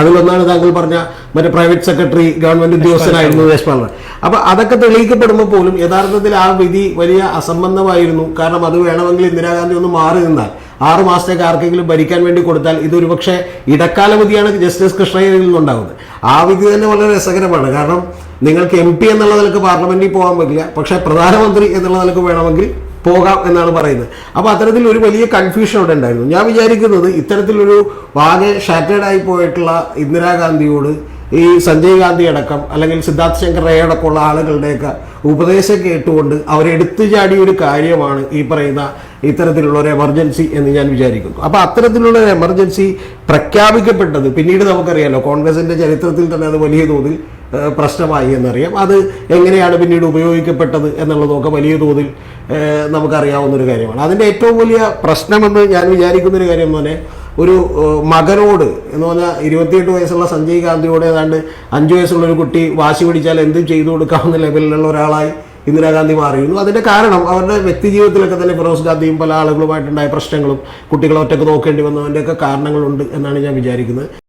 അതിലൊന്നാണ് താങ്കൾ പറഞ്ഞ മറ്റേ പ്രൈവറ്റ് സെക്രട്ടറി ഗവൺമെന്റ് ഉദ്യോഗസ്ഥനായിരുന്നു ദേശ്പാലൻ അപ്പൊ അതൊക്കെ തെളിയിക്കപ്പെടുമ്പോൾ പോലും യഥാർത്ഥത്തിൽ ആ വിധി വലിയ അസംബന്ധമായിരുന്നു. കാരണം അത് വേണമെങ്കിൽ ഇന്ദിരാഗാന്ധി ഒന്ന് മാറി നിന്നാൽ ആറു മാസത്തേക്ക് ആർക്കെങ്കിലും ഭരിക്കാൻ വേണ്ടി കൊടുത്താൽ ഇതൊരു പക്ഷേ ഇടക്കാല വിധിയാണ് ജസ്റ്റിസ് കൃഷ്ണയിൽ നിന്നുണ്ടാകുന്നത് ആ വിധി തന്നെ വളരെ രസകരമാണ്. കാരണം നിങ്ങൾക്ക് എം പി എന്നുള്ള നിലയ്ക്ക് പാർലമെന്റിൽ പോകാൻ പറ്റില്ല. പക്ഷേ പ്രധാനമന്ത്രി എന്നുള്ള നിലയ്ക്ക് വേണമെങ്കിൽ പോകാം എന്നാണ് പറയുന്നത്. അപ്പോൾ അത്തരത്തിൽ ഒരു വലിയ കൺഫ്യൂഷൻ അവിടെ ഉണ്ടായിരുന്നു. ഞാൻ വിചാരിക്കുന്നത് ഇത്തരത്തിലൊരു വാകെ ഷാറ്റേഡ് ആയി പോയിട്ടുള്ള ഇന്ദിരാഗാന്ധിയോട് ഈ സഞ്ജയ് ഗാന്ധി അടക്കം അല്ലെങ്കിൽ സിദ്ധാർത്ഥ് ശങ്കർ റേ അടക്കമുള്ള ആളുകളുടെയൊക്കെ ഉപദേശം കേട്ടുകൊണ്ട് അവരെടുത്തു ചാടിയ ഒരു കാര്യമാണ് ഈ പറയുന്ന ഇത്തരത്തിലുള്ള ഒരു എമർജൻസി എന്ന് ഞാൻ വിചാരിക്കുന്നു. അപ്പോൾ അത്തരത്തിലുള്ള ഒരു എമർജൻസി പ്രഖ്യാപിക്കപ്പെട്ടത് പിന്നീട് നമുക്കറിയാലോ കോൺഗ്രസിന്റെ ചരിത്രത്തിൽ തന്നെ അത് വലിയ തോതിൽ പ്രശ്നമായി എന്നറിയാം. അത് എങ്ങനെയാണ് പിന്നീട് ഉപയോഗിക്കപ്പെട്ടത് എന്നുള്ളതൊക്കെ വലിയ തോതിൽ ഏഹ് നമുക്കറിയാവുന്ന ഒരു കാര്യമാണ്. അതിന്റെ ഏറ്റവും വലിയ പ്രശ്നമെന്ന് ഞാൻ വിചാരിക്കുന്ന ഒരു കാര്യം എന്ന് ഒരു മകനോട് എന്ന് പറഞ്ഞാൽ ഇരുപത്തിയെട്ട് വയസ്സുള്ള സഞ്ജയ് ഗാന്ധിയോട് ഏതാണ്ട് അഞ്ച് വയസ്സുള്ള ഒരു കുട്ടി വാശി പിടിച്ചാൽ എന്തും ചെയ്തു കൊടുക്കാവുന്ന ലെവലിലുള്ള ഒരാളായി ഇന്ദിരാഗാന്ധി മാറിയിരുന്നു. അതിന്റെ കാരണം അവരുടെ വ്യക്തി ജീവിതത്തിലൊക്കെ തന്നെ ഫിറോസ് ഗാന്ധിയും പല ആളുകളുമായിട്ടുണ്ടായ പ്രശ്നങ്ങളും കുട്ടികളെ ഒറ്റയ്ക്ക് നോക്കേണ്ടി വന്നതിന്റെയൊക്കെ കാരണങ്ങളുണ്ട് എന്നാണ് ഞാൻ വിചാരിക്കുന്നത്.